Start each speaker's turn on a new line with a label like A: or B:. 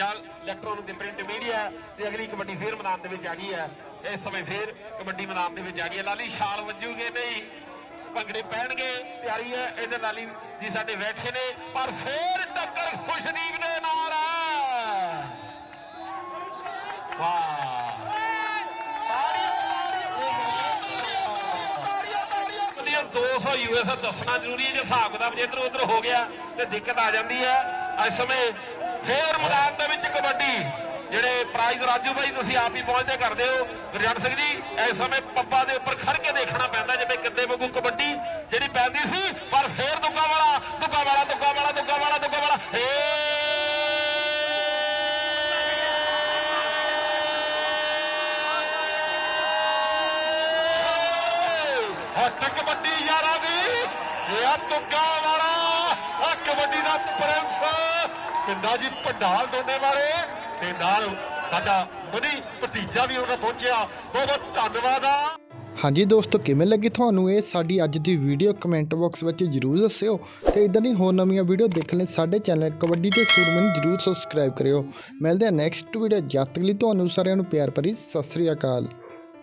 A: ਜਾਂ ਇਲੈਕਟ੍ਰੋਨਿਕ ਦੀ print media ਤੇ ਅਗਲੀ ਕਬੱਡੀ ਫੇਰ ਮੈਦਾਨ ਦੇ ਵਿੱਚ ਆ ਗਈ ਹੈ। ਇਸ ਸਮੇਂ ਫੇਰ ਕਬੱਡੀ ਮੈਦਾਨ ਦੇ ਵਿੱਚ ਆ ਗਈ ਹੈ। ਲਾਲੀ ਛਾਲ ਵੱਜੂਗੇ ਨਹੀਂ ਭੰਗੜੇ ਪਹਿਣਗੇ ਤਿਆਰੀ ਹੈ, ਇਹਦੇ ਲਾਲੀ ਜੀ ਸਾਡੇ ਵੈਟਸ ਨੇ, ਪਰ ਫੇਰ ਟੱਕਰ ਖੁਸ਼ਦੀਪ ਦੇ ਨਾਲ ਵਾਹ। ਸੋ ਯੂਐਸ ਦੱਸਣਾ ਜ਼ਰੂਰੀ ਹੈ, ਜੇ ਹਿਸਾਬ ਕਿਤਾਬ ਜੇ ਇਧਰ ਉਧਰ ਹੋ ਗਿਆ ਤੇ ਦਿੱਕਤ ਆ ਜਾਂਦੀ ਹੈ। ਇਸ ਸਮੇਂ ਫੇਰ ਮੈਦਾਨ ਦੇ ਵਿੱਚ ਕਬੱਡੀ, ਜਿਹੜੇ ਪ੍ਰਾਈਜ਼ ਰਾਜੂ ਭਾਈ ਤੁਸੀਂ ਆਪ ਹੀ ਪਹੁੰਚਦੇ ਕਰਦੇ ਹੋ। ਗੁਰਜੰਟ ਸਿੰਘ ਜੀ, ਇਸ ਸਮੇਂ ਪੱਪਾ ਦੇ ਉੱਪਰ ਖੜ ਕੇ ਦੇਖਣਾ ਪੈਂਦਾ ਜਿਵੇਂ ਕਿੱਦੇ ਵਾਂਗੂ ਕਬੱਡੀ ਜਿਹੜੀ ਪੈਂਦੀ ਸੀ, ਪਰ ਫੇਰ ਦੁੱਗਾ ਵਾਲਾ ਦੁੱਗਾ ਵਾਲਾ ਦੁੱਗਾ ਵਾਲਾ ਦੁੱਗਾ ਵਾਲਾ ਦੁੱਗਾ ਵਾਲਾ। ਹੱਟ ਕਬੱਡੀ ਯਾਰਾਂ ਦੀ, ਇਹ ਆ ਵਾਲਾ। ਆ ਕਬੱਡੀ ਦਾ ਪ੍ਰਿੰਸ ਪਿੰਡਾ ਜੀ ਪਢਾਲ ਦੋਨੇ ਵਾਲੇ ਤੇ ਨਾਲ ਸਾਡਾ ਮਨੀ ਭਤੀਜਾ ਵੀ ਉਹਨਾਂ ਪਹੁੰਚਿਆ। ਬਹੁਤ ਬਹੁਤ ਧੰਨਵਾਦ ਆ।
B: ਹਾਂਜੀ ਦੋਸਤੋ, ਕਿਵੇਂ ਲੱਗੀ ਤੁਹਾਨੂੰ ਇਹ ਸਾਡੀ ਅੱਜ ਦੀ ਵੀਡੀਓ? ਕਮੈਂਟ ਬਾਕਸ ਵਿੱਚ ਜਰੂਰ ਦੱਸਿਓ। ਤੇ ਇਦਾਂ ਦੀ ਹੋਰ ਨਵੀਆਂ ਵੀਡੀਓ ਦੇਖਣ ਲਈ ਸਾਡੇ ਚੈਨਲ ਕਬੱਡੀ ਤੇ ਸੂਰਮਨ ਨੂੰ ਜਰੂਰ ਸਬਸਕ੍ਰਾਈਬ ਕਰਿਓ। ਮਿਲਦੇ ਹਾਂ ਨੈਕਸਟ ਵੀਡੀਓ ਜਦ ਤੱਕ ਲਈ ਤੁਹਾਨੂੰ ਸਾਰਿਆਂ ਨੂੰ ਪਿਆਰ ਭਰੀ ਸਤਿ ਸ੍ਰੀ ਅਕਾਲ।